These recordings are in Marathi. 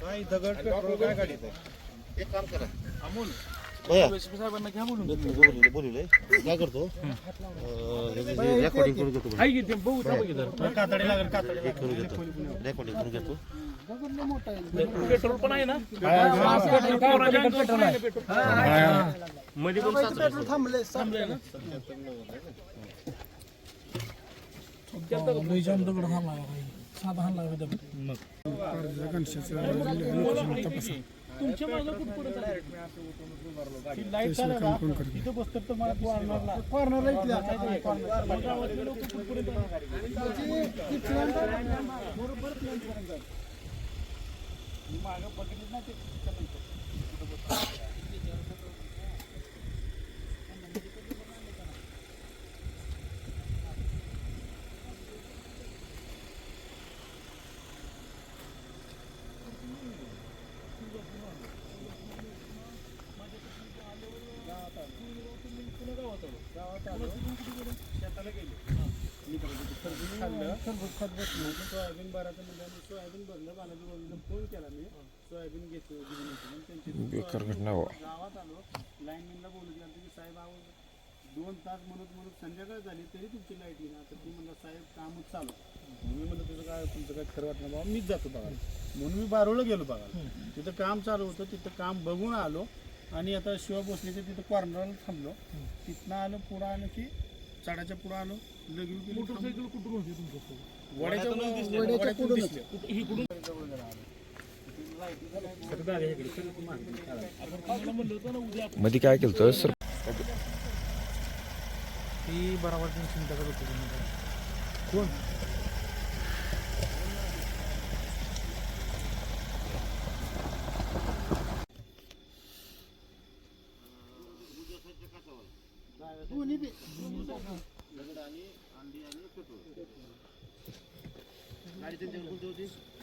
काय दगड पेट्रोल काय गाडीत आहे? एक काम करा. अमोल काय करतो? रेकॉर्डिंग करून घेतो रेकॉर्डिंग करून घेतो. पेट्रोल पण आहे ना? पेट्रोल आहे. मध्ये पण पेट्रोल थांबले थांबले ना तुमच्या मागं कुठपर्यंत आहे? ती लाइट चालू आहे का? तिथं बसतो तर मला कॉर्नरला कॉर्नरला इथल्या. लोक कुठपर्यंत मागं बघितलं ना ते शेताला गेले खाल्लं खरबूज खात बसलो सोयाबीन भरायचं म्हणजे आम्ही सोयाबीन भरलं बालाजी फोन केला मी सोयाबीन घेतो घेऊन येतो मग त्यांची गावात आलो लाईनमॅनला बोलू दिला की साहेब आहो दोन तास म्हणत म्हणत संध्याकाळ झाली तरी तुमची लाइट येईना तर ती म्हणलं साहेब कामच चालू मी म्हणलं तुझं काय तुमचं काय खरं वाटलं बाबा मीच जातो बघायला. म्हणून मी बारोळला गेलो बघायला. तिथं काम चालू होतं तिथं काम बघून आलो. आणि आता शिवा भोसलेच्या तिथं कॉर्नरला थांबलो. तिथनं आलो पुढं आलो की चढाच्या पुढं आलो लगेच मोटरसायकल कुठून होती तुमच्या वड्याच्या वड्याच्या दिसले मध्ये काय केलं सर? ती बरोबर चिंता करत होती कोण?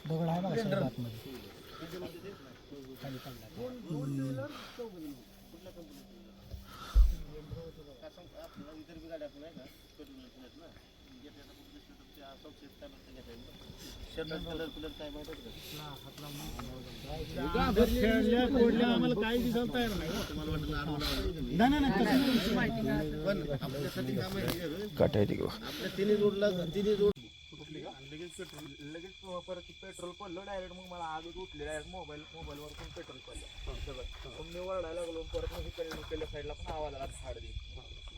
दगड आहे बघा सर आतमध्ये. खेळल्या फोडल्या आम्हाला काही दिसायला तयार नाही हो. आपल्या तिन्ही रोडला तिन्ही रोड लगेच पेट्रोल लगेच परत पेट्रोल पडलं डायरेक्ट मग मला आगच उठले डायरेक्ट मोबाईल मोबाईलवर पण पेट्रोल पडलं. सगळं. मग मी वरडायला लागलो परत मग इकडे इकडल्या साईडला पण आवाज आला झाड दे.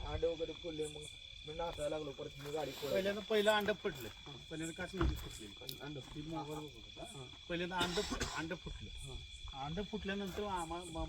अंडे वगैरे फुलले मग मी नाचायला लागलो परत मी गाडी पहिल्यांदा पहिलं अंड फुटलं. पहिल्यांदा काच नव्हती फुटली. अंड मोबाईल पहिल्यांदा अंड अंड फुटलं. अंड फुटल्यानंतर आम्हाला